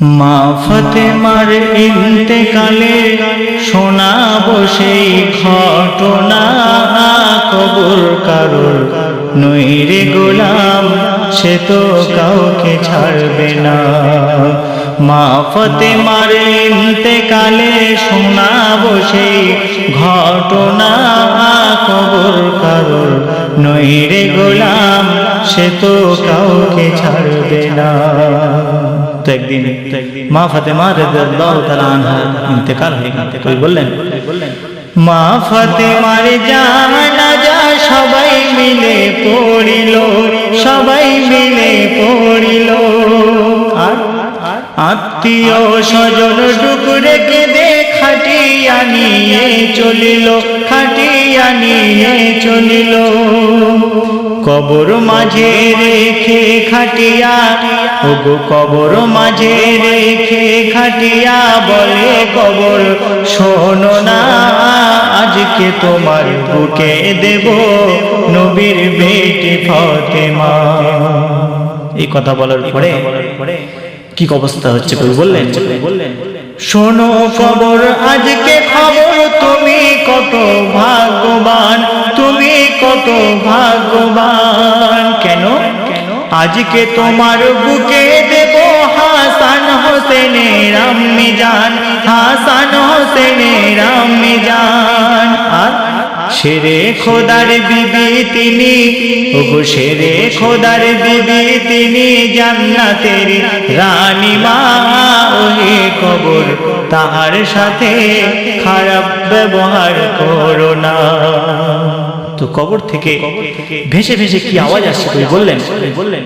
মা ফতেমার ইন্তেকালে শোনাবো সেই ঘটনা কবর কারোর। নইরে গোলাম, সে তো কাউকে ছাড়বে না। মা ফতেমার ইন্তেকালে শোনাবো সেই ঘটনা কবর কারোর। নইরে গোলাম, সে তো কাউকে ছাড়বে না। তো একদিন মা ফাতেমা রাদিয়াল্লাহু তাআলা আনহা ইন্তেকাল হয়ে গেল। কই বললেন, মা ফাতেমার জানাজা সবাই মিলে পড়িল, সবাই মিলে পড়িল। আর আত্মীয় স্বজন ডুকরে কেঁদে খাটিয়া নিয়ে চলিল, খাটিয়া নিয়ে চলিল। কবর মাঝে রেখে খাটিয়া ওগো কবর মাঝে রেখে খাটিয়া বলে কবর শোনো না আজকে তোমার বুকে দেব নবীর বেটি ফতেমা। এই কথা বলার পরে কি অবস্থা হচ্ছে কবি বললেন বললেন শোনো খবর আজকে খবর তুমি কত তুমি কত ভাগ্যবান কেন? আজকে তোমার বুকে দেব হাসান হোসেনের আম্মি জান, হাসান হোসেনের আম্মি জান। আর শেরে খোদার বিবি তিনি শেরে খোদার বিবি তিনি জান্নাতের রানী মা। ওহে কবর, তাহার সাথে খারাপ ব্যবহার করো না। তো কবর থেকে ভেসে ভেসে কি আওয়াজ আসছে তুই বললেন? বললেন।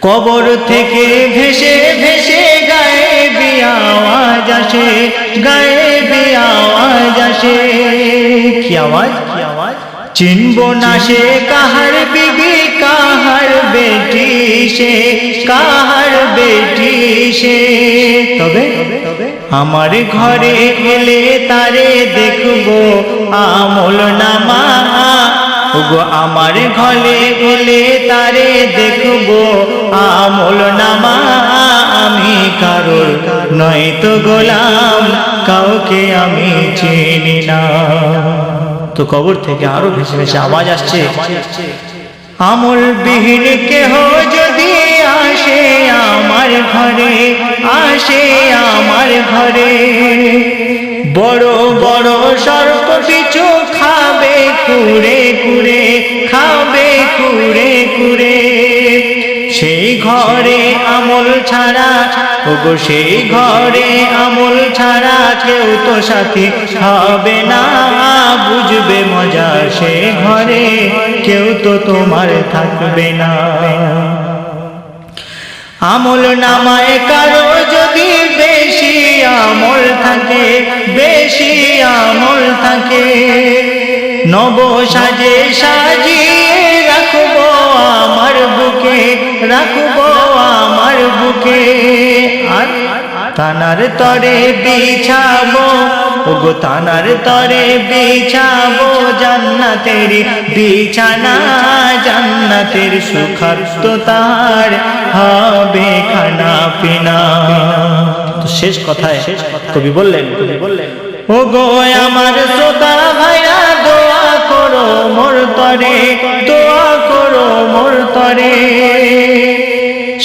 কবর থেকে ভেসে ভেসে গায়ে আওয়াজ আসে গায়ে আওয়াজ আসে। কি আওয়াজ কি আওয়াজ? চিনব না সে কাহার বিবি কাহার বেটি সে কাহার বেটি সে। তবে আমার ঘরে এলে তারে দেখব আমল নামা ওগো আমার ঘরে এলে তারে দেখব, আমল নামা আমি কারোর নয়তো গোলাম, কাউকে আমি চিনি না। তো কবর থেকে আরও ভেসে ভেসে আওয়াজ আসছে। আমল বিহীন কেহ যদি আসে আমার ঘরে, আসে আমার ঘরে। বড় বড় সর্প কিছু খাবে কুড়ে ঘরে আমল ছাড়া, ওগো সেই ঘরে আমল ছাড়া কেউ তো সাথী হবে না। বুঝবে মজা সে ঘরে, কেউ তো তোমার থাকবে না। আমল নামায় কারও যদি বেশি আমল থাকে, বেশি আমল থাকে। নব সাজে সাজিয়ে তানার তরে বিছাবো, ওগো তানার তরে বিছাবো, জান্নাতের বিছানা, জান্নাতের সুখার্ত তার হবে খানা পিনা। তো শেষ কথায় শেষ কবি বললেন কবি বললেন ও গো আমার শ্রোতা ভাইরা, দোয়া করো মোর তরে, দোয়া করো মোর তরে।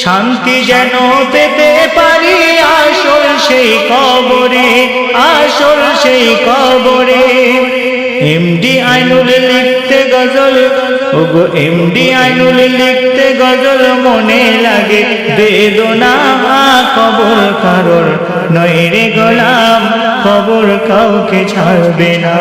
শান্তি যেন পেতে সেই কবরে, আসল সেই কবরে। এমডি আইনুল লিখতে গজল, ওগো এমডি আইনুল লিখতে গজল মনে লাগে। বেদনা কবর কারোর নয় রে গোলাম, কবর কাউকে ছাড়বে না।